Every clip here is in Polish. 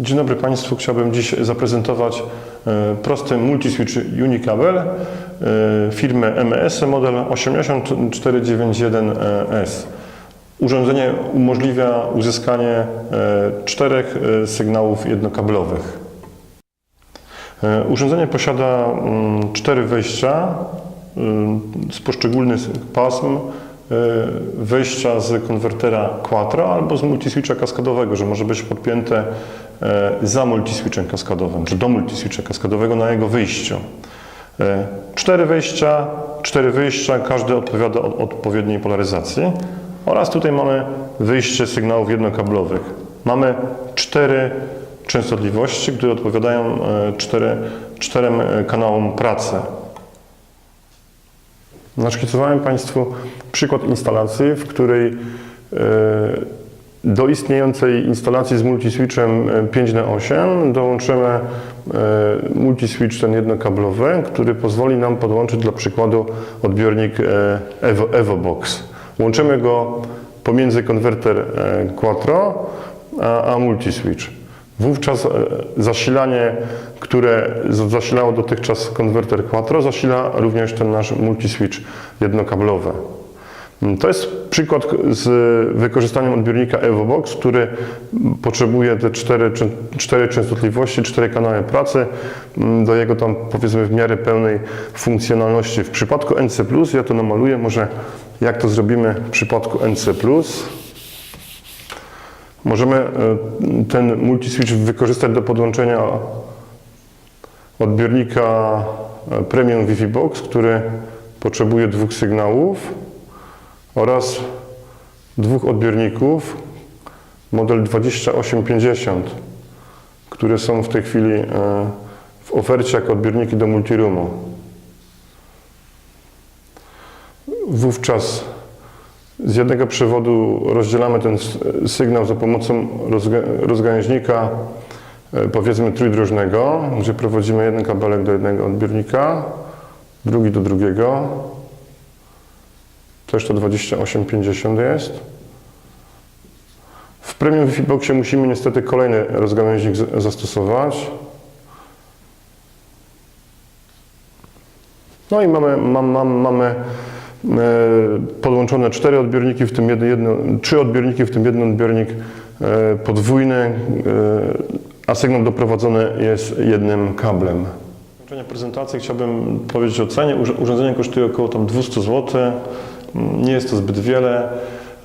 Dzień dobry Państwu. Chciałbym dziś zaprezentować e, prosty multiswitch unikabel e, firmy MES model 80491S. Urządzenie umożliwia uzyskanie e, czterech e, sygnałów jednokablowych. E, Urządzenie posiada mm, cztery wejścia z poszczególnych pasm e, wejścia z konwertera Quattro albo z multiswitcha kaskadowego, że może być podpięte e, za multiswitchem kaskadowym, czy do multiswitcha kaskadowego na jego wyjściu. E, Cztery wejścia, cztery wyjścia, każde odpowiada od odpowiedniej polaryzacji. Oraz tutaj mamy wyjście sygnałów jednokablowych. Mamy cztery częstotliwości, które odpowiadają cztery, czterem kanałom pracy. Naszkicowałem Państwu przykład instalacji, w której e, do istniejącej instalacji z multiswitchem e, 5 na 8 dołączymy e, multiswitch ten jednokablowy, który pozwoli nam podłączyć dla przykładu odbiornik e, Evo, EvoBox. Łączymy go pomiędzy konwerter e, Quattro a, a multiswitch. Wówczas e, zasilanie, które zasilało dotychczas konwerter Quattro, zasila również ten nasz multiswitch jednokablowy. Mm, To jest przykład z wykorzystaniem odbiornika EvoBox, który potrzebuje te cztery, cztery częstotliwości, cztery kanały pracy mm, do jego tam powiedzmy w miarę pełnej funkcjonalności. W przypadku NC+, ja to namaluję może jak to zrobimy w przypadku NC+. Możemy e, ten multiswitch wykorzystać do podłączenia odbiornika e, Premium Wi-Fi Box, który potrzebuje dwóch sygnałów oraz dwóch odbiorników model 2850, które są w tej chwili e, w ofercie jako odbiorniki do multiroomu. Wówczas z jednego przewodu rozdzielamy ten sygnał za pomocą rozga- rozgałęźnika e, powiedzmy trójdrożnego, gdzie prowadzimy jeden kabelek do jednego odbiornika, drugi do drugiego. Też to 2850 jest. W Premium Wi-Fi Boxie musimy niestety kolejny rozgałęźnik zastosować. No i mamy, mam, mam, mamy podłączone cztery odbiorniki, w tym jedno, jedno, trzy odbiorniki, w tym jeden odbiornik e, podwójny, e, a sygnał doprowadzony jest jednym kablem. Zakończenie prezentacji chciałbym powiedzieć o cenie. Urz- Urządzenie kosztuje około tam 200 zł. Nie jest to zbyt wiele.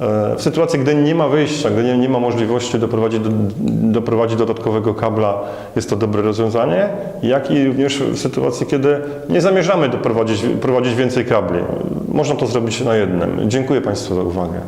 E, W sytuacji, gdy nie ma wyjścia, gdy nie, nie ma możliwości doprowadzić, do, doprowadzić dodatkowego kabla, jest to dobre rozwiązanie, jak i również w sytuacji, kiedy nie zamierzamy doprowadzić prowadzić więcej kabli. Można to zrobić na jednym. Dziękuję Państwu za uwagę.